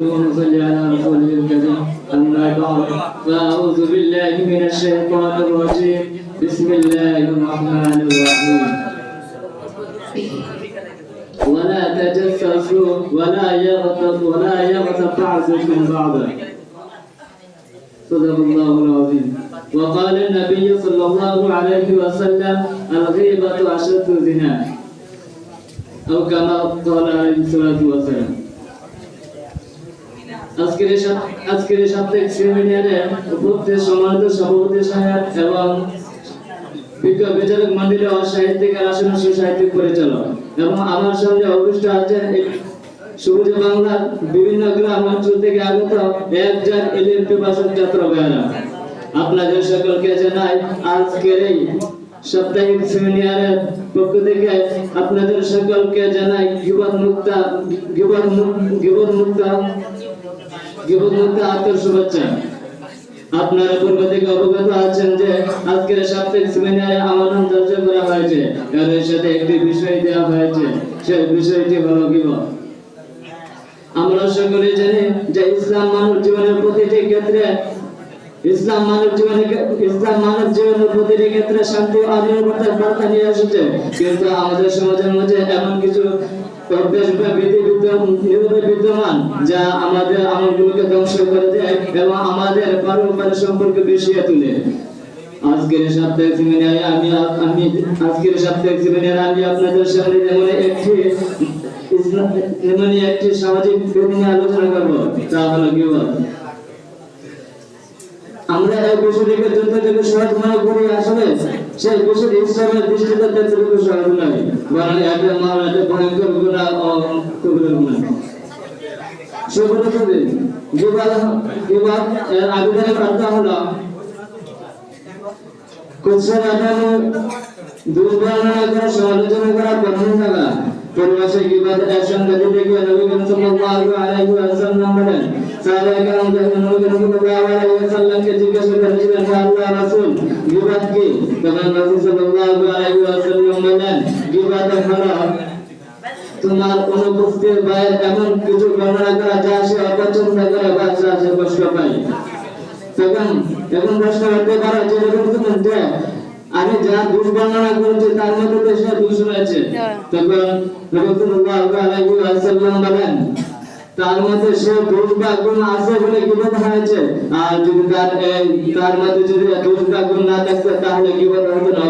صل على رسوله الكريم. أما بعد فأعوذ بالله من الشيطان الرجيم. بسم الله الرحمن الرحيم. ولا تجسسوا ولا يغتب ولا يغتب بعضكم بعضا صدق الله العظيم. وقال النبي صلى الله عليه وسلم الغيبة أشد زنا أو كما قال عليه الصلاة والسلام. আজকের আজকের সাপ্তাহিক সেমিনারে উপস্থিত সম্মানিত সভাপতি সাহেব এবং বিজ্ঞ বিচারক ও সাহিত্যিকের আসন সাহিত্যিক পরিচালক এবং আমার সঙ্গে অভিষ্ট আছেন সবুজ বাংলার বিভিন্ন গ্রাম অঞ্চল থেকে আগত একজন এলিম পিপাসক ছাত্র ভাইয়েরা আপনাদের সকলকে জানাই আজকের এই সাপ্তাহিক সেমিনারের পক্ষ থেকে আপনাদের সকলকে জানাই গিবত মুক্তা গিবত মুক- গিবত মুক্তা শুভেচ্ছা। আপনারা পূর্ব থেকে অবগত আছেন যে আজকের সাপ্তাহিক সেমিনারে করা হয়েছে। সাথে একটি বিষয় দেওয়া হয়েছে বিষয়টি হলো আমরা সকলে জানি যে ইসলাম মানব জীবনের প্রতিটি ক্ষেত্রে, ইসলাম মানব জীবনে ইসলাম মানব জীবনের প্রতিটি ক্ষেত্রে শান্তি ও নিরাপত্তার বার্তা নিয়ে এসেছে। কিন্তু আমাদের সমাজের মধ্যে এমন কিছু বিদ্যমান যা আমাদের আমলগুলোকে ধ্বংস বিষিয়ে সামাজিক বিধি আলোচনা করব। আমরা এই বিষয়টিকে যতটুকু সহজ মনে করি আসলে সেই বিষয়টি ইসলামের দৃষ্টিতে ততটুকু সহজ নয় বরং একটা মার একটা ভয়ঙ্কর গুণা ও কবির গুণা দিন গিবাদ গিবাদ এর আবেদনের অর্থ হলো। কুৎসর আদানো দুর্বর্ণনা করা সমালোচনা করা বন্ধন থাকা পরিবেশে গিবাদ সঙ্গে দিতে গিয়ে নবী করিম সাল্লাল্লাহু আলাইহি ওয়াসাল্লাম বলেন, সাহাবায়ে যখন নবী করিম সাল্লাল্লাহু আলাইহি ওয়াসাল্লামকে জিজ্ঞাসা করেছিলেন আল্লাহ রাসূল তখন নবী সাল্লাল্লাহু আলাইহি ওয়াসাল্লাম বলেন গিবাদ হলো তোমার অনুপস্থিত ভাইয়ের এমন কিছু বর্ণনা করা যা সে অপছন্দ করে বা যা সে কষ্ট পায় তখন এখন প্রশ্ন হতে পারে যে এরকম যে আমি যা দোষ বর্ণনা করেছি তার মধ্যে তো সে দোষ রয়েছে। তখন রসুল্লাহ আলাইহি ওয়াসাল্লাম বলেন তার মধ্যে সে দোষ গুণ আছে বলে কীভাবে হয়েছে? আর যদি তার তার মধ্যে যদি দোষ গুণ না থাকতো, তাহলে কীভাবে হতো না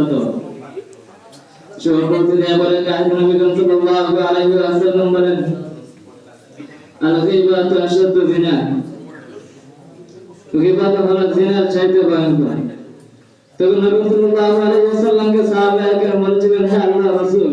হতো? সর্বপ্রথম নবী আলাইহি ওয়াসাল্লাম বলেন হলো জিনার চাইতে ভয়ঙ্কর। তখন নবী সাল্লাল্লাহু আলাইহি ওয়াসাল্লামকে কেরাম বলেছিলেন হে আল্লাহ রাসূল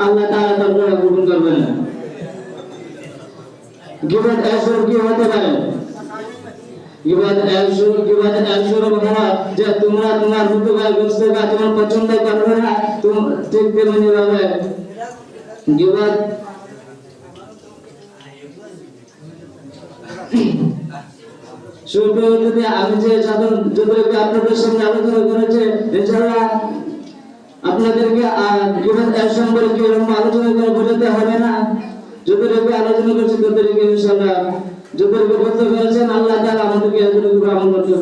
আল্লাহ তার এসব কি হতে পারে এসব হওয়া যে তোমরা তোমার মতো ভাই বুঝতে বা তোমার পছন্দ করবে না তুমি ঠিক তেমনি যদি আমি যে সাধারণ যতটুকু আপনাদের সঙ্গে আলোচনা করেছে, এছাড়া আপনাদেরকে জীবন এক কি এরকম আলোচনা করে বোঝাতে হবে না? যতটুকু আলোচনা করছি ততটুকু ইনশাল্লাহ যতটুকু বলতে পেরেছেন, আল্লাহ তাআলা আমাদেরকে এতটুকু আমল করতে